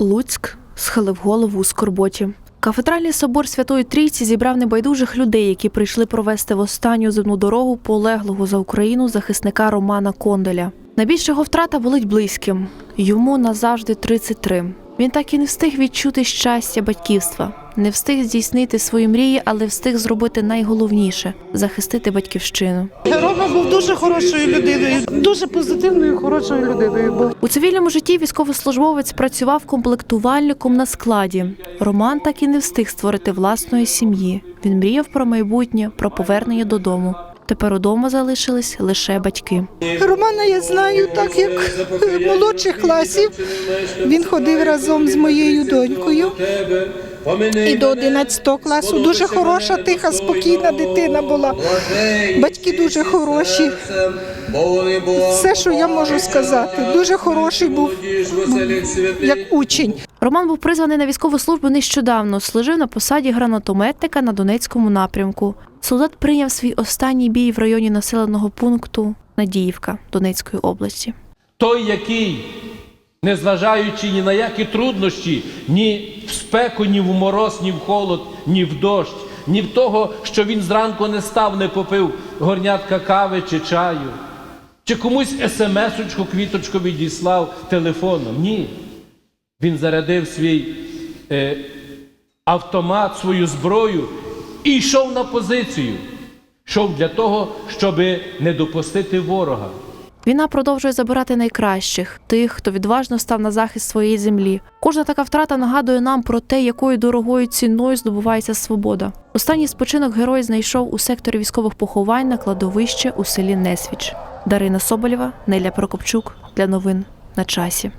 Луцьк схилив голову у скорботі. Кафедральний собор Святої Трійці зібрав небайдужих людей, які прийшли провести в останню земну дорогу полеглого за Україну захисника Романа Конделя. Найбільшого втрата болить близьким. Йому назавжди 33. Він так і не встиг відчути щастя батьківства, не встиг здійснити свої мрії, але встиг зробити найголовніше захистити батьківщину. Рома був дуже хорошою людиною, дуже позитивною, хорошою людиною був. У цивільному житті військовослужбовець працював комплектувальником на складі. Роман так і не встиг створити власної сім'ї. Він мріяв про майбутнє, про повернення додому. Тепер удома залишились лише батьки. Романа я знаю так, як молодших класів. Він ходив разом з моєю донькою. І до 11 класу дуже хороша, тиха, спокійна дитина була. Батьки дуже хороші. Все, що я можу сказати, дуже хороший був як учень. Роман був призваний на військову службу нещодавно. Служив на посаді гранатометника на Донецькому напрямку. Солдат прийняв свій останній бій в районі населеного пункту Надіївка Донецької області. Той, який, незважаючи ні на які труднощі, ні спеку, ні в мороз, ні в холод, ні в дощ, ні в того, що він зранку не став, не попив горнятка кави чи чаю, чи комусь смс-очку, квіточку відіслав телефоном. Ні. Він зарядив свій е, автомат, свою зброю і йшов на позицію. Йшов для того, щоб не допустити ворога. Війна продовжує забирати найкращих, тих, хто відважно став на захист своєї землі. Кожна така втрата нагадує нам про те, якою дорогою ціною здобувається свобода. Останній спочинок герой знайшов у секторі військових поховань на кладовище у селі Несвіч. Дарина Соболєва, Неля Прокопчук для новин на часі.